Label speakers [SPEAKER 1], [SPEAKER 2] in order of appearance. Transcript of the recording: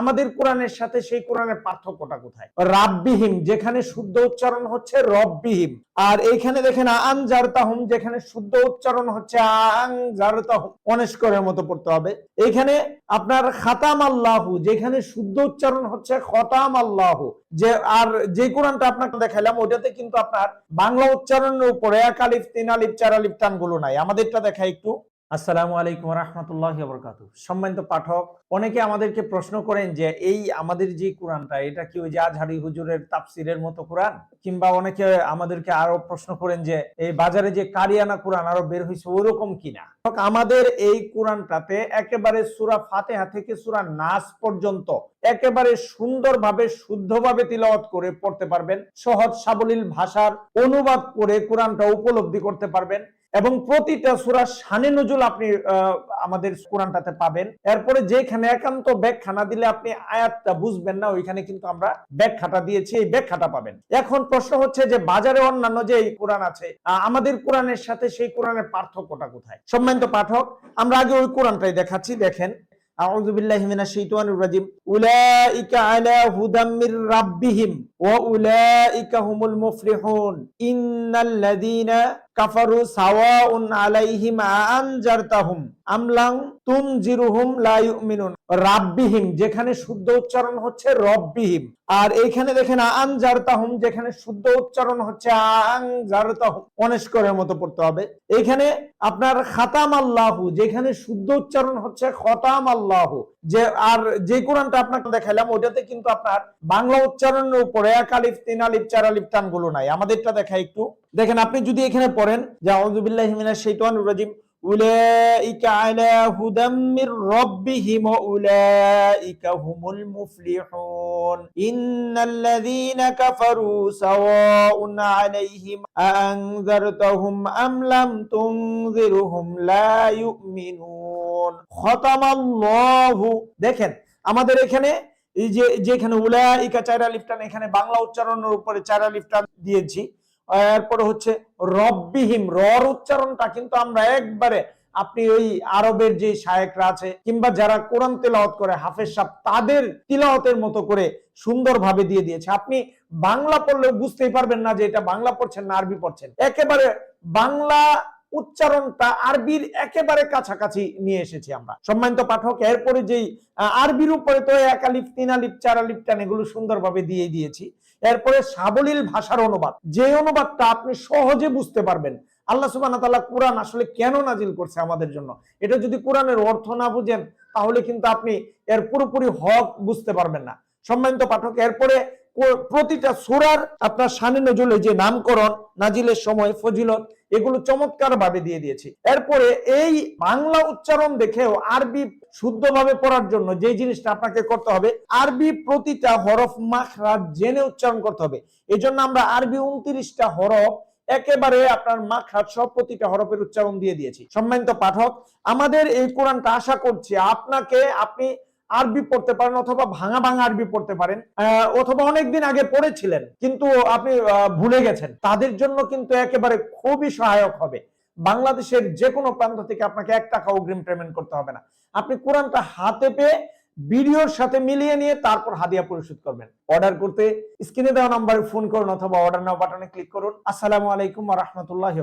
[SPEAKER 1] আমাদের কোরআনের সাথে সেই কোরআনের পার্থক্যটা কোথায়? রাব্বিহিম, যেখানে শুদ্ধ উচ্চারণ হচ্ছে রব্বিহিম। আর এইখানে দেখেন আন জারতাহুম যেখানে শুদ্ধ উচ্চারণ হচ্ছে আং জারতাহুম অনেস্করের মতো পড়তে হবে। এইখানে আপনার খাতাম আল্লাহু যেখানে শুদ্ধ উচ্চারণ হচ্ছে খতাম আল্লাহু যে, আর যে কোরআনটা আপনাকে দেখাইলাম ওটাতে কিন্তু আপনার বাংলা উচ্চারণের উপরে এক আলিফ, তিন আলিফ, চার আলিফ টানগুলো নাই। আমাদেরটা দেখা একটু। আসসালামু আলাইকুম রহমতুল্লাহ বরকাত সম্মানিত পাঠক, অনেকে আমাদেরকে প্রশ্ন করেন যে, এই আমাদের যে কোরআনটা, এটা কি ওই যে আজহারি হুজুরের তাফসিরের মতো কোরআন? কিংবা অনেকে আমাদেরকে আরও প্রশ্ন করেন যে, এই বাজারে যে কারিয়ানা কোরআন আরও বের হয়েছে ওরকম কিনা? আমাদের এই কোরআনটাতে একেবারে সুরা ফাতেহা থেকে সুরা নাস পর্যন্ত একেবারে সুন্দরভাবে, শুদ্ধভাবে তিলাওয়াত করে পড়তে পারবেন। সহজ সাবলীল ভাষার অনুবাদ করে কোরআনটা উপলব্ধি করতে পারবেন। এবং প্রতিটা সুরা শানে নজুল আপনি আহ, আমাদের কোরআনটাতে পাবেন এরপরে যেখানে একান্ত ব্যাখ্যা না দিলে আপনি আয়াতটা বুঝবেন না ওইখানে কিন্তু আমরা ব্যাখ্যাটা দিয়েছি এই ব্যাখ্যাটা পাবেন এখন প্রশ্ন হচ্ছে যে বাজারে অন্যান্য যে এই কোরআন আছে আহ, আমাদের কোরআনের সাথে সেই কোরআনের পার্থক্যটা কোথায় সম্মানিত পাঠক আমরা আগে ওই কোরআনটাই দেখাচ্ছি দেখেন أعوذ بالله من الشيطان الرجيم أولئك على هدى من ربهم وأولئك هم المفلحون إن الذين কাফারু সাওয়াউন আলাইহিম আনজারতাহুম আমলাং তুনজিরুহুম লা ইউমিনুন। রাব্বিহিম, যেখানে শুদ্ধ উচ্চারণ হচ্ছে রব্বিহিম। আর এইখানে দেখেন আনজারতাহুম, যেখানে শুদ্ধ উচ্চারণ হচ্ছে আনজারতাহুম। অনেস্করের মতো পড়তে হবে। এইখানে আপনার খাতাম আল্লাহু যেখানে শুদ্ধ উচ্চারণ হচ্ছে খতাম আল্লাহু যে আর যে কোরআনটা আপনাকে দেখাইলাম ওটাতে কিন্তু আপনার বাংলা উচ্চারণের উপরে এক আলিফ, তিন আলিফ, চার আলিফ টানগুলো নাই। আমাদেরটা দেখা একটু। দেখেন, আপনি যদি এখানে পড়েন, যে আউযুবিল্লাহি মিনাশ শাইতানির রাজিম, উলাইকা আলা হুদাম মির রাব্বিহিম ওয়া উলাইকা হুমুল মুফলিহুন। ইন্নাল্লাযীনা কাফারু সাওয়াউন আলাইহিম আনযারতাহুম আম লাম তুনযিরহুম লা ইউমিনুন। খতামাল্লাহু। দেখেন, আমাদের এখানে এই যে, যেখানে উলাইকা চাইরা লিফটান, এখানে বাংলা উচ্চারণের উপরে চাইরা লিফটান দিয়েছি। এরপরে হচ্ছে রব্বিহিম, রর উচ্চারণটা কিন্তু আমরা একবারে আপনি ওই আরবের যে শায়েকরা আছে কিংবা যারা কোরআন তেলাওয়াত করে, হাফেজ সাহ তাদের তিলাওয়াতের মতো করে সুন্দরভাবে দিয়ে দিয়েছে। আপনি বাংলা পড়লেও বুঝতেই পারবেন না যে এটা বাংলা পড়ছেন না আরবি পড়ছেন। একেবারে বাংলা উচ্চারণটা আরবির একেবারে কাছাকাছি নিয়ে এসেছি আমরা। সম্মানিত পাঠক, এরপরে যেই আরবির উপরে তো এক আলিফ, তিন আলিফ, চার আলিফ, টান এগুলো সুন্দরভাবে দিয়ে দিয়েছি। এরপরে সাবলীল ভাষার অনুবাদ। যে অনুবাদটা আপনি সহজে বুঝতে পারবেন। আল্লাহ সুবাহ কোরআন আসলে কেন নাজিল করছে আমাদের জন্য? এটা যদি কোরআনের অর্থ না বুঝেন, তাহলে কিন্তু আপনি এর পুরোপুরি হক বুঝতে পারবেন না। সম্মানিত পাঠক, এরপরে প্রতিটা সুরার আপনার শানে নজুল যে নামকরণ, নাজিলের সময়, ফজিলত এগুলো চমৎকার ভাবে দিয়ে দিয়েছি। এরপরে এই বাংলা উচ্চারণ দেখেও আরবি শুদ্ধভাবে পড়ার জন্য যে জিনিসটা আপনাকে করতে হবে, আরবি প্রতিটা হরফ মাখরাজ জেনে উচ্চারণ করতে হবে। এই জন্য আমরা আরবি উনত্রিশটা হরফ একেবারে আপনার মাখরাজ সব প্রতিটা হরফের উচ্চারণ দিয়ে দিয়েছি। সম্মানিত পাঠক, আমাদের এই কোরআনটা আশা করছি আপনাকে, আপনি আরবি পড়তে পারেন অথবা ভাঙা ভাঙা আরবি পড়তে পারেন অথবা অনেকদিন আগে পড়েছিলেন, কিন্তু আপনি ভুলে গেছেন। তাদের জন্য কিন্তু একেবারে খুবই সহায়ক হবে। বাংলাদেশের যে কোনো প্রান্ত থেকে আপনাকে এক টাকা অগ্রিম পেমেন্ট করতে হবে না। আপনি কোরআনটা হাতে পেয়ে ভিডিওর সাথে মিলিয়ে নিয়ে তারপর হাদিয়া পরিশোধ করবেন। অর্ডার করতে স্ক্রিনে দেওয়া নাম্বারে ফোন করুন অথবা অর্ডার নাও বাটনে ক্লিক করুন। আসসালামু আলাইকুম রাহমাতুল্লাহি